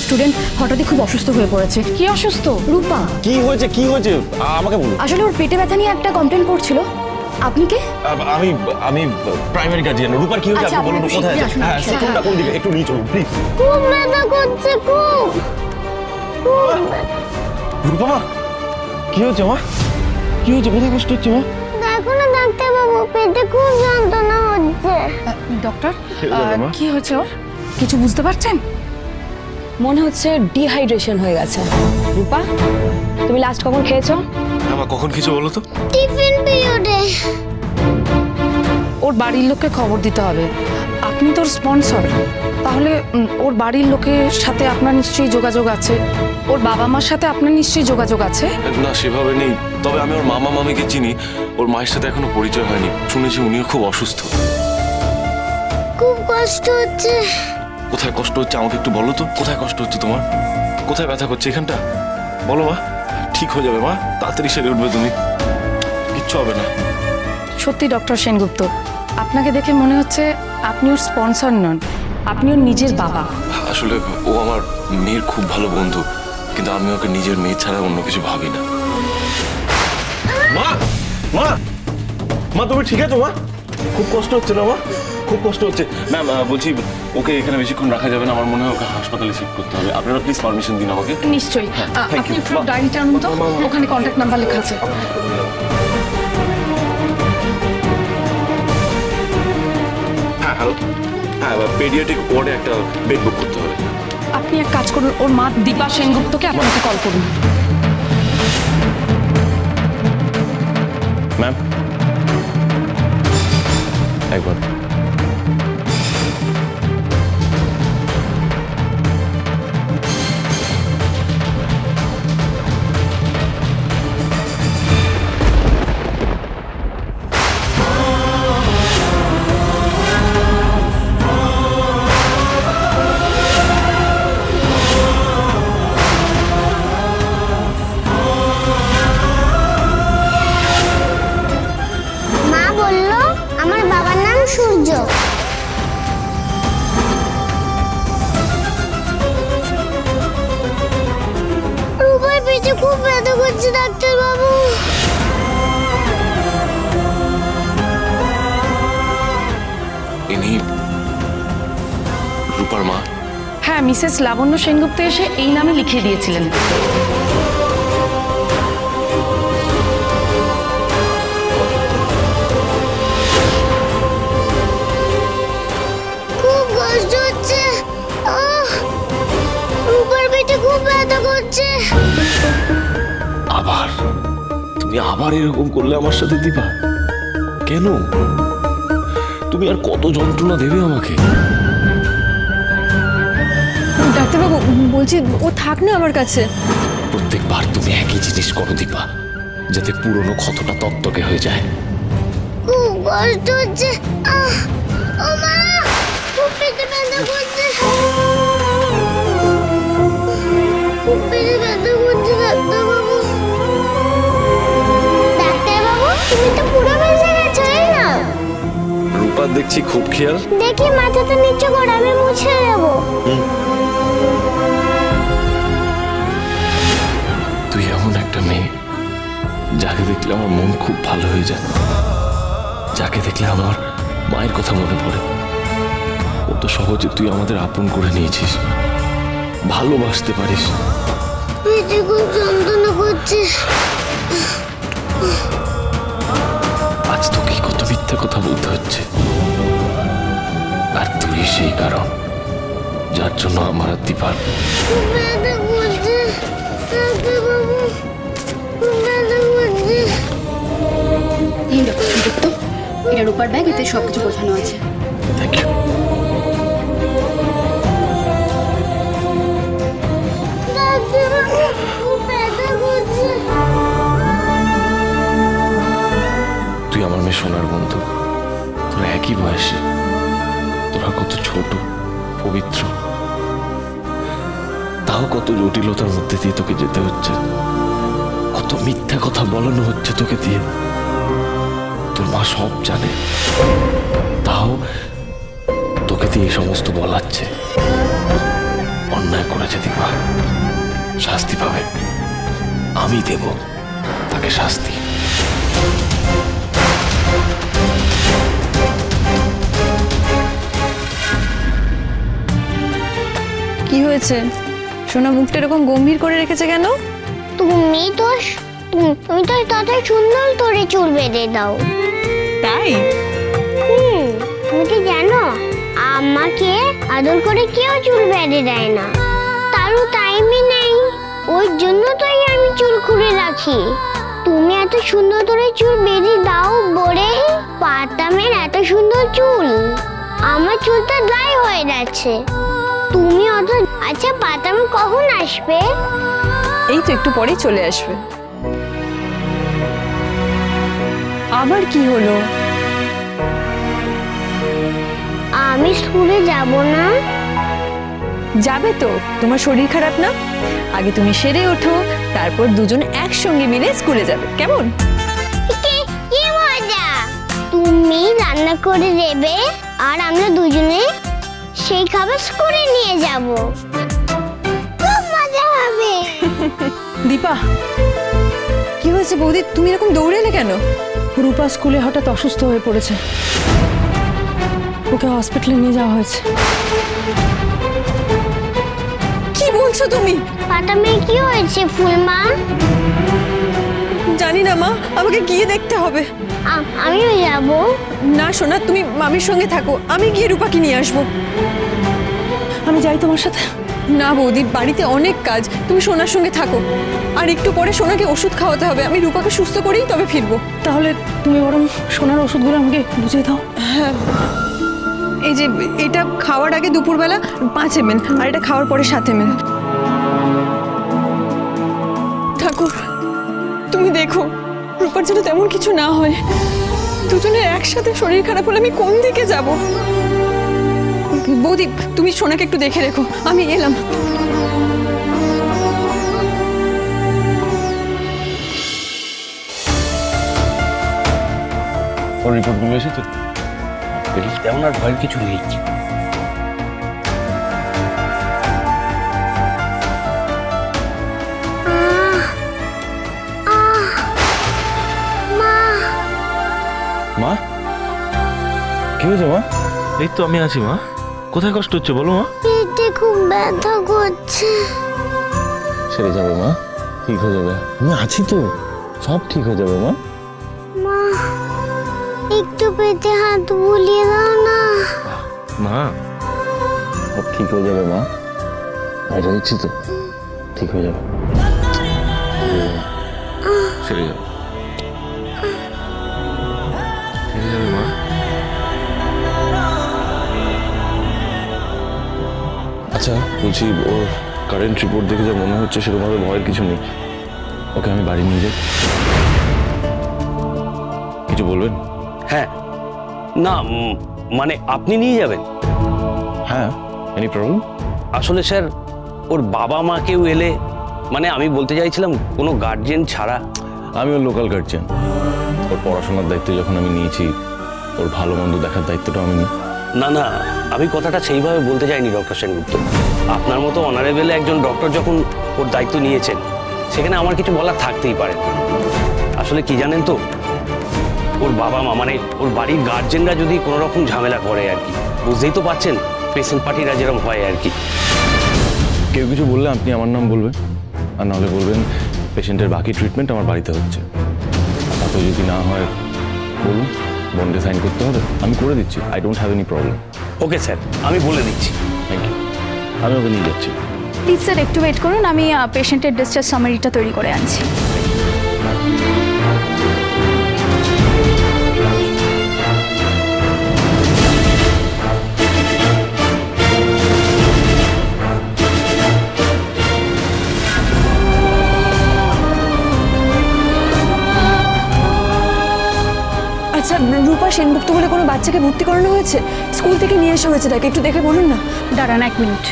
একটা স্টুডেন্ট হঠাৎই খুব অসুস্থ হয়ে পড়েছে। কি অসুস্থ? রূপা। কি হয়েছে? কি হয়েছে? আ- আমাকে বলুন। আসলে ওর পেটে ব্যথা নিয়ে একটা কমপ্লেন করছিল। আপনি কে? আ- আমি আমি প্রাইমারি গার্জিয়ান রূপার কি হয়েছে? আচ্ছা, আপনি বলুন আপনি কোথায় শীঘ্রই আছে? আসুন, হ্যাঁ আসুন, কোনটা হ্যাঁ। কোন দিকে? একটু নিয়ে চলুন প্লিজ খুব ব্যথা করছে খুব। রূপা মা কি হয়েছে মা? কি হয়েছে? কোথায় কষ্ট হচ্ছে মা? দেখো না ডাক্তার বাবু পেটে খুব যন্ত্রণা হচ্ছে। ডক্টর কি কি হয়েছে ওর? কিছু বুঝতে পারছেন? মনে হচ্ছে ডিহাইড্রেশন হয়ে গেছে। রূপা তুমি লাস্ট কখন খেয়েছো? মা কখন কিছু বলো তো? টিফিন পিরিয়ডে। ওর বাড়ির লোককে খবর দিতে হবে। আপনি তোর স্পন্সর তাহলে উম, ওর বাড়ির লোকের সাথে আপনার নিশ্চয়ই যোগাযোগ আছে। ওর বাবা মার সাথে আপনার নিশ্চয়ই যোগাযোগ আছে? না সেভাবে নেই। তবে আমি ওর মামা মামিকে চিনি। ওর মায়ের সাথে এখনও পরিচয় হয়নি। শুনেছি উনিও খুব অসুস্থ। খুব কষ্ট হচ্ছে। কোথায় কষ্ট হচ্ছে আমাকে একটু বলো তো? কোথায় কষ্ট হচ্ছে তোমার? কোথায় ব্যথা করছে? এখানটা? বলো মা। ঠিক হয়ে যাবে মা। তাড়াতাড়ি সেরে উঠবে তুমি। কিচ্ছু হবে না। সত্যি ডক্টর সেনগুপ্ত আপনাকে দেখে মনে হচ্ছে আপনি ওর স্পন্সর নন। আপনি ওর নিজের বাবা। আসলে ও আমার মেয়ের খুব ভালো বন্ধু কিন্তু আমি ওকে নিজের মেয়ে ছাড়া অন্য কিছু ভাবি না। মা! মা! মা তুমি ঠিক আছো মা? খুব কষ্ট হচ্ছে না মা? খুব কষ্ট হচ্ছে। ম্যাম বলছি ওকে এখানে বেশিক্ষণ রাখা যাবে না আমার মনে হয় ওকে হাসপাতালে শিফট করতে হবে। আপনারা প্লিজ পারমিশন দিন আমাকে। নিশ্চয়ই। আ, আপনি. একটু ডায়েরিটা আনুন তো ওখানে কন্ট্যাক্ট নাম্বার লেখা আছে। হ্যাঁ হ্যালো হ্যাঁ পেডিয়াটিক ওয়ার্ডে একটা বেড বুক করতে হবে। আপনি এক কাজ করুন ওর মা দীপা সেনগুপ্তকে আপনাকে কল করুন। ম্যাম একবার। ব্যথা করছে ডাক্তার বাবু ইনি রূপার মা? হ্যাঁ মিসেস লাবণ্য সেনগুপ্ত এসে এই নামে লিখিয়ে দিয়েছিলেন। তুমি আবার এরকম করলে আমার সাথে দিবা? কেন? তুমি আর কত যন্ত্রণা দেবে আমাকে? ডাক্তারবাবু বলছি ও থাক না আমার কাছে। প্রত্যেকবার তুমি একই জিনিস করো দিবা যাতে পুরনো ক্ষতটা তত্ত্বকে হয়ে যায়। খুব কষ্ট হচ্ছে ও মা খুব পেটে ব্যথা করছে। খুব পেটে ব্যথা করছে ডাক্তার রূপার দেখছি খুব খেয়াল। দেখি মাথাটা নিচু করে আমি মুছে দেবো। তুই এমন একটা মেয়ে যাকে দেখলে আমার মন খুব ভালো হয়ে যায়। যাকে দেখলে আমার মায়ের কথা মনে পড়ে। কত সহজে তুই আমাদের আপন করে নিয়েছিস। ভালোবাসতে পারিস। যন্ত্রণা করছে আজ তোকে কত মিথ্যে কথা বলতে হচ্ছে। তুই সেই কারণ যার জন্য আমার আর দীপার এই ডক্টর সেনগুপ্ত এটা রূপার ব্যাগ এতে সব কিছু গোছানো আছে। থ্যাংক ইউ তুই আমার মেয়ে সোনার বন্ধু। তোরা একই বয়সে তোরা কত ছোট, পবিত্র। তাও কত জটিলতার মধ্যে দিয়ে তোকে যেতে হচ্ছে। কত মিথ্যা কথা বলানো হচ্ছে তোকে দিয়ে। তোর মা সব জানে। তাও তোকে দিয়ে সমস্ত বলাচ্ছে। অন্যায় করেছে দীপা শাস্তি পাবে। আমি দেব তাকে শাস্তি। কি হয়েছে? সোনা মুখটা এরকম গম্ভীর করে রেখেছে কেন? তুমি তো তুমি তো তত সুন্দর করে চুল বেঁধে দাও। তাই? হুম তুমি কি জানো? আমাকে আদর করে কেউ চুল বেঁধে দেয় না। তারও টাইমই নেই। ওই জন্য তাই আমি চুল খুলে রাখি। তুমি এত সুন্দর করে চুল বেঁধে দাও বলে পাতামের এত সুন্দর চুল। আমার চুলটা ড্রাই হয়ে যাচ্ছে তুমি অত আচ্ছা পাতামে কখন আসবে? এই তো একটু পরেই চলে আসবে। আবার কি হলো? আমি স্কুলে যাব না। যাবে তো তোমার শরীর খারাপ না? আগে তুমি সেরে ওঠো তারপর দুজন একসঙ্গে মিলে স্কুলে যাবে কেমন? কি মজা! তুমি রান্না করে দেবে আর আমরা দুজনে সেই খাবার স্কুলে নিয়ে যাব। খুব মজা হবে। দীপা কি হয়েছে বৌদি? তুমি এরকম দৌড়ে এলে কেন? রূপা স্কুলে হঠাৎ অসুস্থ হয়ে পড়েছে। ওকে হসপিটালে নিয়ে যাওয়া হয়েছে। কি বলছো তুমি? পাতামে কি হয়েছে? না মা? আমাকে গিয়ে দেখতে হবে। আমিও যাব। না সোনা তুমি মামির সঙ্গে থাকো। আমি গিয়ে রূপাকে নিয়ে আসব। আমি যাই তোমার সাথে। না বৌদি বাড়িতে অনেক কাজ। তুমি সোনার সঙ্গে থাকো। আর একটু পরে সোনাকে ওষুধ খাওয়াতে হবে। আমি রূপাকে সুস্থ করেই তবে ফিরবো। তাহলে তুমি বরং সোনার ওষুধগুলো আমাকে বুঝিয়ে দাও। হ্যাঁ। এই যে এটা খাওয়ার আগে দুপুরবেলা পাঁচ এমএল আর এটা খাওয়ার পরে সাত এমএল তুমি দেখো, রূপার যেন তেমন কিছু না হয়। দুজনের একসাথে শরীর খারাপ হলে আমি কোন দিকে যাব? বৌদি তুমি সোনাকে একটু দেখে রেখো, আমি এলাম। ওর রিপোর্টগুলো এসেছে তেমন আর ভয়ের কিছু নেই। মা? কি হয়েছে মা? এই তো আমি আছি মা। কোথায় কষ্ট হচ্ছে বলো মা? পেটে খুব ব্যথা করছে। সেরে যাবে মা ঠিক হয়ে যাবে। আমি আছি তো সব ঠিক হয়ে যাবে মা। মা একটু পেটে হাত বুলিয়ে দাও না। মা। সব ঠিক হয়ে যাবে মা। আমি রয়েছি তো ঠিক হয়ে যাবে। সেরে যাবে। সেরে যাবে মা আচ্ছা বলছি ওর কারেন্ট রিপোর্ট দেখে যা মনে হচ্ছে সেরকমভাবে ভয়ের কিছু নেই। ওকে আমি বাড়ি নিয়ে যাই। কিছু বলবেন? হ্যাঁ। না মানে আপনি নিয়ে যাবেন? হ্যাঁ এনি প্রবলেম আসলে স্যার ওর বাবা মা কেউ এলে মানে আমি বলতে চাইছিলাম কোনো গার্জেন ছাড়া। আমি ওর লোকাল গার্জিয়ান ওর পড়াশোনার দায়িত্ব যখন আমি নিয়েছি ওর ভালো মন্দ দেখার দায়িত্বটা আমি নিই। না না আমি কথাটা সেইভাবে বলতে চাইনি ডক্টর সেনগুপ্ত। আপনার মতো অনারেবেলে একজন ডক্টর যখন ওর দায়িত্ব নিয়েছেন সেখানে আমার কিছু বলার থাকতেই পারে। আসলে কি জানেন তো ওর বাবা মা মানে ওর বাড়ির গার্জেনরা যদি কোনো রকম ঝামেলা করে আর কি বুঝতেই তো পারছেন পেশেন্ট পার্টিরা যেরকম হয় আর কি। কেউ কিছু বললে আপনি আমার নাম বলবেন আর নাহলে বলবেন পেশেন্টের বাকি ট্রিটমেন্ট আমার বাড়িতে হচ্ছে। তাতে যদি না হয় বলুন বন্ডে সাইন করতে হবে। আমি করে দিচ্ছি I don't have any problem okay sir আমি বলে দিচ্ছি। থ্যাংক ইউ আমি ওকে নিয়ে যাচ্ছি। প্লিজ স্যার একটু ওয়েট করুন আমি পেশেন্টের ডিসচার্জ সামারিটা তৈরি করে আনছি। সেনগুপ্ত বলে কোনো বাচ্চাকে ভর্তি করানো হয়েছে? স্কুল থেকে নিয়ে আসা হয়েছে তাকে একটু দেখে বলুন না। দাঁড়ান এক মিনিট।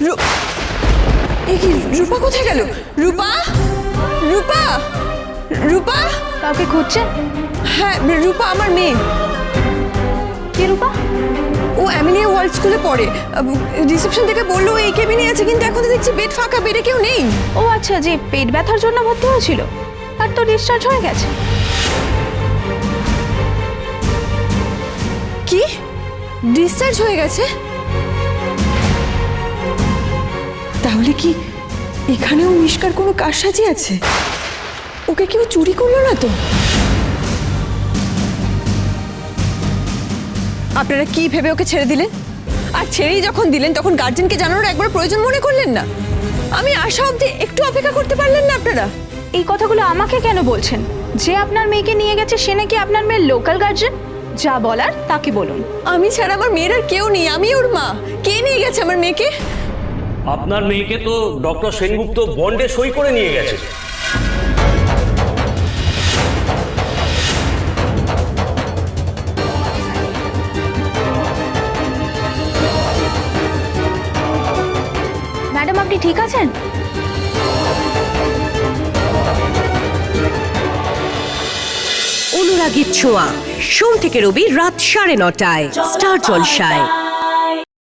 এ কি রূপা কোথায় গেল? রূপা? রূপা? রূপা? কাউকে খুঁজছেন হ্যাঁ রূপা আমার মেয়ে। কে রূপা? ও অ্যামিলিয়া ওয়ার্ল্ড স্কুলে পড়ে। রিসেপশন থেকে বলল এই কেবিনে আছে কিন্তু এখন তো দেখছি বেড ফাঁকা বেডে কেউ নেই। ও আচ্ছা যে পেট ব্যথার জন্য ভর্তি হয়েছিল আর তো ডিসচার্জ হয়ে গেছে। কি? ডিসচার্জ হয়ে গেছে? তাহলে কি এখানেও মিষ্কার কোনো কারসাজি আছে? ওকে কেউ চুরি করল না তো? আপনারা কি ভেবে ওকে ছেড়ে দিলেন? আর ছেড়েই যখন দিলেন তখন গার্জেনকে জানানোর একবার প্রয়োজন মনে করলেন না? আমি আশা অবধি একটু অপেক্ষা করতে পারলেন না আপনারা। এই কথাগুলো আমাকে কেন বলছেন? যে আপনার মেয়েকে নিয়ে গেছে সে নাকি আপনার মেয়ের লোকাল গার্জেন যা বলার তাকে বলুন। আমি ছাড়া আমার মেয়ের আর কেউ নেই আমি ওর মা। কে নিয়ে গেছে আমার মেয়েকে? আপনার মেয়েকে তো ডক্টর সেনগুপ্ত বন্ডে সই করে নিয়ে গেছে। ম্যাডাম আপনি ঠিক আছেন? অনুরাগীর ছোঁয়া। সোম থেকে রবি রাত সাড়ে নটায় স্টার জলসায়।